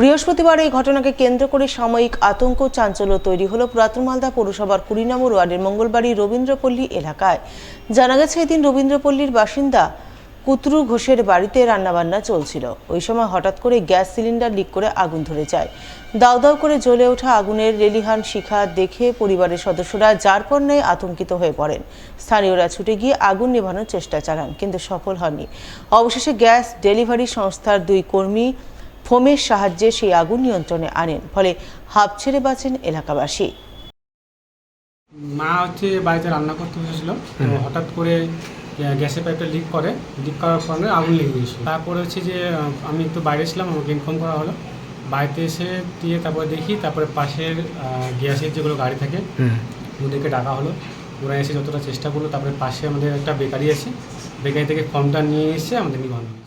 বৃহস্পতিবার এই ঘটনাকে কেন্দ্র করে সাময়িক আতঙ্ক চাঞ্চল্য তৈরি হলো পুরাতন মালদা পৌরসভার কুড়ি নম্বর ওয়ার্ডের মঙ্গলবাড়ি রবীন্দ্রপল্লী এলাকায়। জানা গেছে, এদিন রবীন্দ্রপল্লীর বাসিন্দা কুতরু ঘোষের বাড়িতে রান্নাবান্না চলছিল। ওই সময় হঠাৎ করে গ্যাস সিলিন্ডার লিক করে আগুন ধরে যায়। দাউ দাউ করে জ্বলে ওঠা আগুনের রেলিহান শিখা দেখে পরিবারের সদস্যরা যার পর নেয় আতঙ্কিত হয়ে পড়েন। স্থানীয়রা ছুটে গিয়ে আগুন নেভানোর চেষ্টা চালান, কিন্তু সফল হননি। অবশেষে গ্যাস ডেলিভারি সংস্থার দুই কর্মী ফোমের সাহায্যে সেই আগুন নিয়ন্ত্রণে আনেন ফলে হাফ ছেড়ে বাঁচেন এলাকাবাসী। মা হচ্ছে বাড়িতে রান্না করতে বসেছিল। হঠাৎ করে গ্যাসের পাইপটা লিক করে। লিক করার কারণে আগুন লেগে গেছিল তারপরে হচ্ছে যে আমি একটু বাইরে ছিলাম আমাকে ইনফর্ম করা হলো। বাড়িতে এসে দিয়ে তারপরে দেখি তারপরে পাশের গ্যাসের যেগুলো গাড়ি থাকে ওদেরকে ডাকা হলো। ওরা এসে যতটা চেষ্টা করল তারপরে পাশে আমাদের একটা বেকারি আছে। বেকারি থেকে ফর্মটা নিয়ে এসে আমাদের নিবানো হলো।